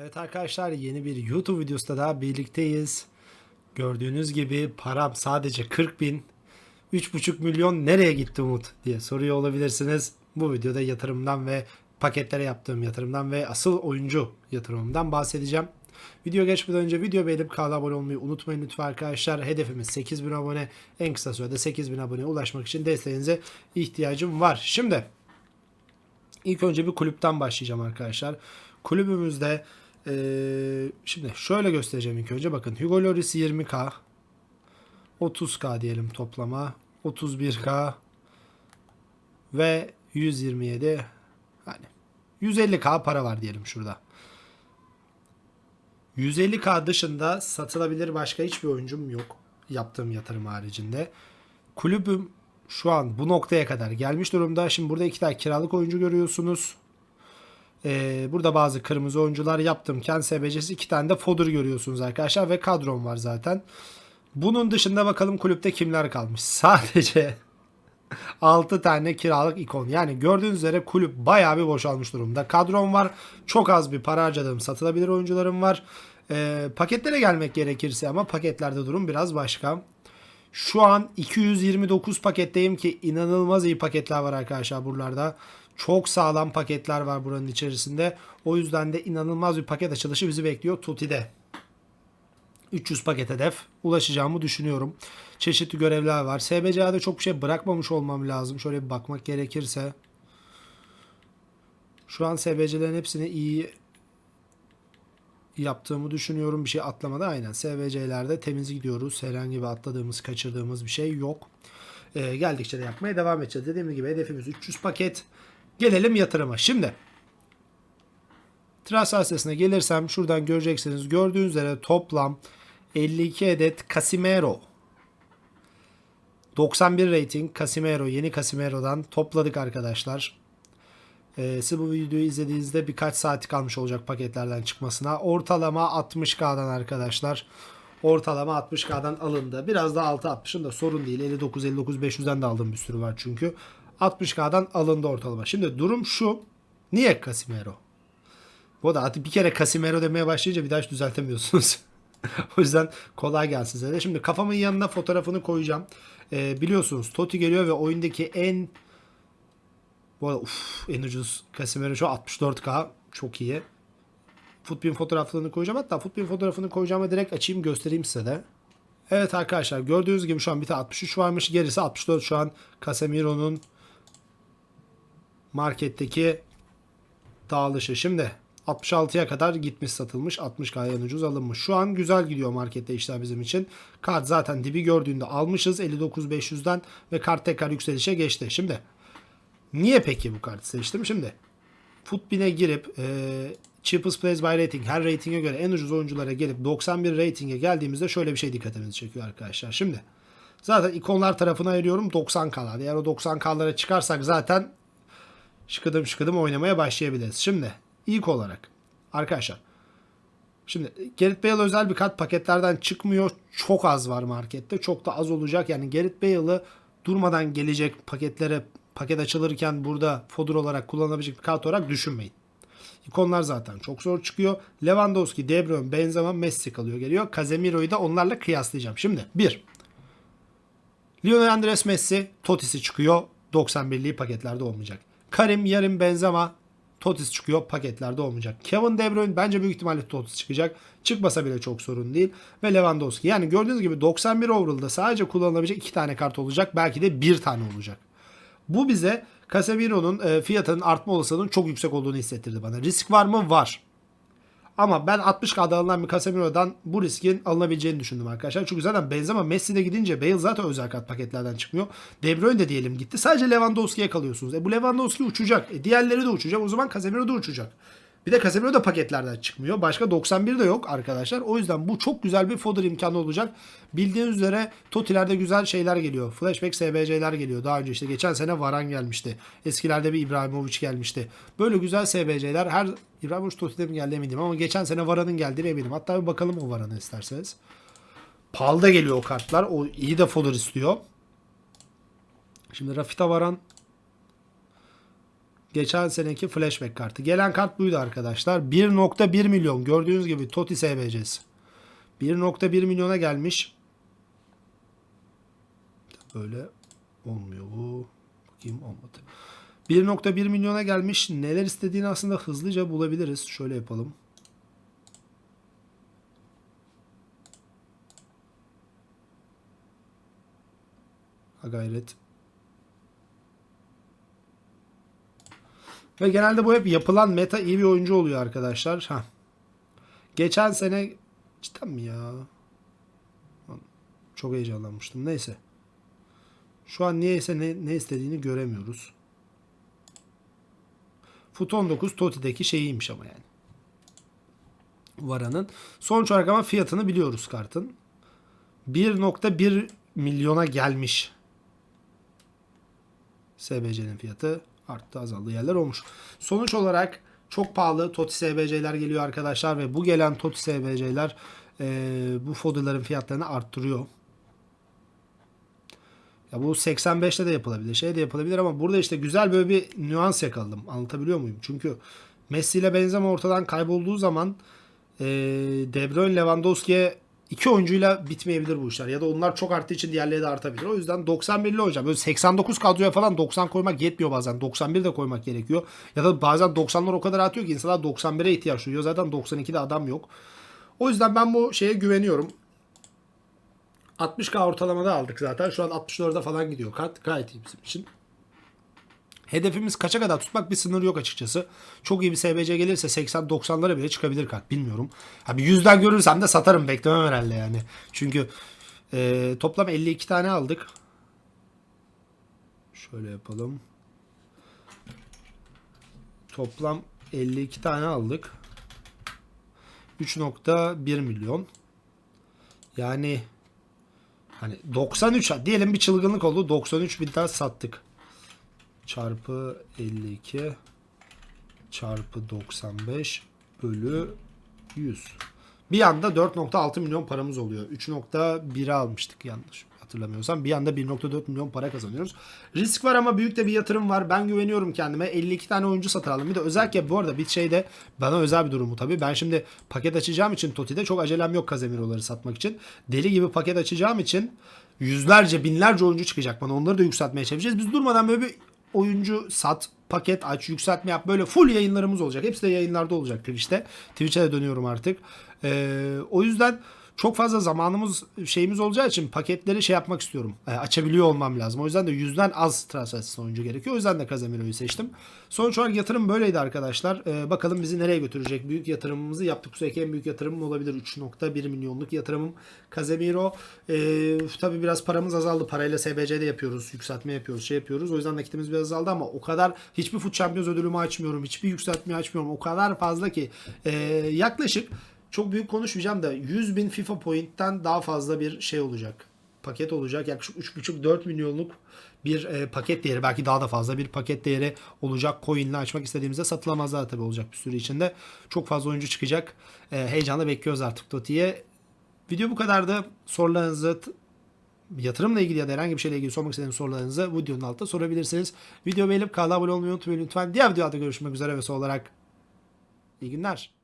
Evet arkadaşlar yeni bir YouTube videosunda daha birlikteyiz. Gördüğünüz gibi param sadece 40 bin. 3,5 milyon nereye gitti Umut diye soruyor olabilirsiniz. Bu videoda yatırımdan ve paketlere yaptığım yatırımdan ve asıl oyuncu yatırımımdan bahsedeceğim. Video geçmeden önce video beğenip kanala abone olmayı unutmayın lütfen arkadaşlar. Hedefimiz 8000 abone. En kısa sürede 8000 aboneye ulaşmak için desteğinize ihtiyacım var. Şimdi İlk önce bir kulüpten başlayacağım arkadaşlar. Kulübümüzde eee, şimdi şöyle göstereceğim ilk önce. Bakın Hugo Lloris 20k 30k diyelim toplama. 31k ve 127 hani 150k para var diyelim şurada. 150k dışında satılabilir başka hiçbir oyuncum yok. Yaptığım yatırım haricinde. Kulübüm şu an bu noktaya kadar gelmiş durumda. Şimdi burada iki tane kiralık oyuncu görüyorsunuz. Ee, burada bazı kırmızı oyuncular yaptım. Ken SBC'si iki tane de Fodder görüyorsunuz arkadaşlar ve kadrom var zaten. Bunun dışında bakalım kulüpte kimler kalmış. Sadece 6 tane kiralık ikon. Yani gördüğünüz üzere kulüp bayağı bir boşalmış durumda. Kadrom var. Çok az bir para harcadığım satılabilir oyuncularım var. Ee, paketlere gelmek gerekirse ama paketlerde durum biraz başka. Şu an 229 paketteyim ki inanılmaz iyi paketler var arkadaşlar buralarda. Çok sağlam paketler var buranın içerisinde. O yüzden de inanılmaz bir paket açılışı bizi bekliyor Tuti'de. 300 paket hedef ulaşacağımı düşünüyorum. Çeşitli görevler var. SBC'de çok bir şey bırakmamış olmam lazım. Şöyle bir bakmak gerekirse. Şu an SBC'lerin hepsini iyi yaptığımı düşünüyorum. Bir şey atlamada aynen. SVC'lerde temiz gidiyoruz. Herhangi bir atladığımız, kaçırdığımız bir şey yok. Ee, geldikçe de yapmaya devam edeceğiz. Dediğim gibi hedefimiz 300 paket. Gelelim yatırıma. Şimdi transfer sitesine gelirsem şuradan göreceksiniz. Gördüğünüz üzere toplam 52 adet Casimiro 91 rating Casimiro yeni Casimiro'dan topladık arkadaşlar. Ee, siz bu videoyu izlediğinizde birkaç saati kalmış olacak paketlerden çıkmasına. Ortalama 60K'dan arkadaşlar. Ortalama 60K'dan alındı. Biraz da altı 60'ın da sorun değil. 59 59 500'den de aldığım bir sürü var çünkü. 60K'dan alındı ortalama. Şimdi durum şu. Niye Casimiro? Bu da bir kere Casimiro demeye başlayınca bir daha hiç düzeltemiyorsunuz. o yüzden kolay gelsin size de. Şimdi kafamın yanına fotoğrafını koyacağım. Ee, biliyorsunuz Totti geliyor ve oyundaki en bu arada uf, en ucuz Casemiro şu 64K çok iyi. Footbin fotoğraflarını koyacağım. Hatta Footbin fotoğrafını koyacağım ve direkt açayım göstereyim size de. Evet arkadaşlar gördüğünüz gibi şu an bir tane 63 varmış. Gerisi 64 şu an Casemiro'nun marketteki dağılışı. Şimdi 66'ya kadar gitmiş satılmış. 60K'ya en ucuz alınmış. Şu an güzel gidiyor markette işler bizim için. Kart zaten dibi gördüğünde almışız 59.500'den ve kart tekrar yükselişe geçti. Şimdi Niye peki bu kartı seçtim? Şimdi Footbin'e girip e, cheapest plays by rating her ratinge göre en ucuz oyunculara gelip 91 ratinge geldiğimizde şöyle bir şey dikkatimizi çekiyor arkadaşlar. Şimdi zaten ikonlar tarafına ayırıyorum 90K'lar. Eğer o 90K'lara çıkarsak zaten şıkıdım şıkıdım oynamaya başlayabiliriz. Şimdi ilk olarak arkadaşlar Şimdi Gerrit Bale özel bir kart paketlerden çıkmıyor. Çok az var markette. Çok da az olacak. Yani Gerrit Bale'ı durmadan gelecek paketlere paket açılırken burada fodder olarak kullanabilecek bir kart olarak düşünmeyin. İkonlar zaten çok zor çıkıyor. Lewandowski, De Bruyne, Benzema, Messi kalıyor geliyor. Casemiro'yu da onlarla kıyaslayacağım. Şimdi 1. Lionel Andres Messi, Totis'i çıkıyor. 91'liği paketlerde olmayacak. Karim, Yarim, Benzema, Totis çıkıyor. Paketlerde olmayacak. Kevin De Bruyne bence büyük ihtimalle Totis çıkacak. Çıkmasa bile çok sorun değil. Ve Lewandowski. Yani gördüğünüz gibi 91 overall'da sadece kullanılabilecek 2 tane kart olacak. Belki de 1 tane olacak. Bu bize Casemiro'nun e, fiyatının artma olasılığının çok yüksek olduğunu hissettirdi bana. Risk var mı? Var. Ama ben 60K'da alınan bir Casemiro'dan bu riskin alınabileceğini düşündüm arkadaşlar. Çünkü zaten Benzema Messi'de gidince Bale zaten özel kart paketlerden çıkmıyor. De Bruyne de diyelim gitti. Sadece Lewandowski'ye kalıyorsunuz. E bu Lewandowski uçacak. E diğerleri de uçacak. O zaman Casemiro da uçacak. Bir de Casemiro da paketlerden çıkmıyor. Başka 91 de yok arkadaşlar. O yüzden bu çok güzel bir fodder imkanı olacak. Bildiğiniz üzere Toti'lerde güzel şeyler geliyor. Flashback SBC'ler geliyor. Daha önce işte geçen sene Varan gelmişti. Eskilerde bir İbrahimovic gelmişti. Böyle güzel SBC'ler her İbrahimovic Toti'de mi geldi eminim ama geçen sene Varan'ın geldiğine eminim. Hatta bir bakalım o Varan'ı isterseniz. Pahalı da geliyor o kartlar. O iyi de fodder istiyor. Şimdi Rafita Varan Geçen seneki flashback kartı. Gelen kart buydu arkadaşlar. 1.1 milyon. Gördüğünüz gibi Totti SBC'si. 1.1 milyona gelmiş. Böyle olmuyor bu. Bakayım olmadı. 1.1 milyona gelmiş. Neler istediğini aslında hızlıca bulabiliriz. Şöyle yapalım. Ha gayret. Ve genelde bu hep yapılan meta iyi bir oyuncu oluyor arkadaşlar. Ha. Geçen sene cidden mi ya? Çok heyecanlanmıştım. Neyse. Şu an niyeyse ne, ne istediğini göremiyoruz. Fut 19 Toti'deki şeyiymiş ama yani. Vara'nın. Sonuç olarak ama fiyatını biliyoruz kartın. 1.1 milyona gelmiş. SBC'nin fiyatı arttı azaldı yerler olmuş. Sonuç olarak çok pahalı TOTI SBC'ler geliyor arkadaşlar ve bu gelen TOTI SBC'ler e, bu foderların fiyatlarını arttırıyor. Ya bu 85'te de yapılabilir, şey de yapılabilir ama burada işte güzel böyle bir nüans yakaladım. Anlatabiliyor muyum? Çünkü Messi ile Benzema ortadan kaybolduğu zaman e, De Bruyne, Lewandowski'ye iki oyuncuyla bitmeyebilir bu işler. Ya da onlar çok arttığı için diğerleri de artabilir. O yüzden 91'li hocam. Böyle 89 kadroya falan 90 koymak yetmiyor bazen. 91 de koymak gerekiyor. Ya da bazen 90'lar o kadar atıyor ki insanlar 91'e ihtiyaç duyuyor. Zaten 92'de adam yok. O yüzden ben bu şeye güveniyorum. 60k ortalamada aldık zaten. Şu an 64'e falan gidiyor kart. Gayet iyi bizim için. Hedefimiz kaça kadar tutmak bir sınır yok açıkçası. Çok iyi bir SBC gelirse 80-90'lara bile çıkabilir kart bilmiyorum. Ha bir yüzden görürsem de satarım beklemem herhalde yani. Çünkü e, toplam 52 tane aldık. Şöyle yapalım. Toplam 52 tane aldık. 3.1 milyon. Yani hani 93 diyelim bir çılgınlık oldu. 93 bin tane sattık çarpı 52 çarpı 95 bölü 100. Bir anda 4.6 milyon paramız oluyor. 3.1'e almıştık yanlış hatırlamıyorsam. Bir anda 1.4 milyon para kazanıyoruz. Risk var ama büyük de bir yatırım var. Ben güveniyorum kendime. 52 tane oyuncu satın aldım. Bir de özellikle bu arada bir şeyde bana özel bir durumu tabii. Ben şimdi paket açacağım için Toti'de çok acelem yok Casemiro'ları satmak için. Deli gibi paket açacağım için yüzlerce binlerce oyuncu çıkacak bana. Onları da yükseltmeye çalışacağız. Biz durmadan böyle bir oyuncu sat, paket aç, yükseltme yap. Böyle full yayınlarımız olacak. Hepsi de yayınlarda olacak Twitch'te. Twitch'e de dönüyorum artık. Ee, o yüzden çok fazla zamanımız şeyimiz olacağı için paketleri şey yapmak istiyorum. E, açabiliyor olmam lazım. O yüzden de yüzden az transfer oyuncu gerekiyor. O yüzden de Casemiro'yu seçtim. Sonuç olarak yatırım böyleydi arkadaşlar. E, bakalım bizi nereye götürecek? Büyük yatırımımızı yaptık. Bu en büyük yatırımım olabilir. 3.1 milyonluk yatırımım. Casemiro. E, tabii biraz paramız azaldı. Parayla SBC'de yapıyoruz. Yükseltme yapıyoruz. Şey yapıyoruz. O yüzden nakitimiz biraz azaldı ama o kadar hiçbir Foot Champions ödülümü açmıyorum. Hiçbir yükseltme açmıyorum. O kadar fazla ki e, yaklaşık çok büyük konuşmayacağım da 100 bin FIFA point'ten daha fazla bir şey olacak. Paket olacak. Yaklaşık 3,5-4 milyonluk bir e, paket değeri. Belki daha da fazla bir paket değeri olacak. Coin'le açmak istediğimizde satılamazlar tabii olacak bir süre içinde. Çok fazla oyuncu çıkacak. E, heyecanla bekliyoruz artık Toti'ye. Video bu kadardı. Sorularınızı yatırımla ilgili ya da herhangi bir şeyle ilgili sormak istediğiniz sorularınızı videonun altında sorabilirsiniz. Video beğenip kanala abone olmayı unutmayın lütfen. Diğer videoda görüşmek üzere ve son olarak iyi günler.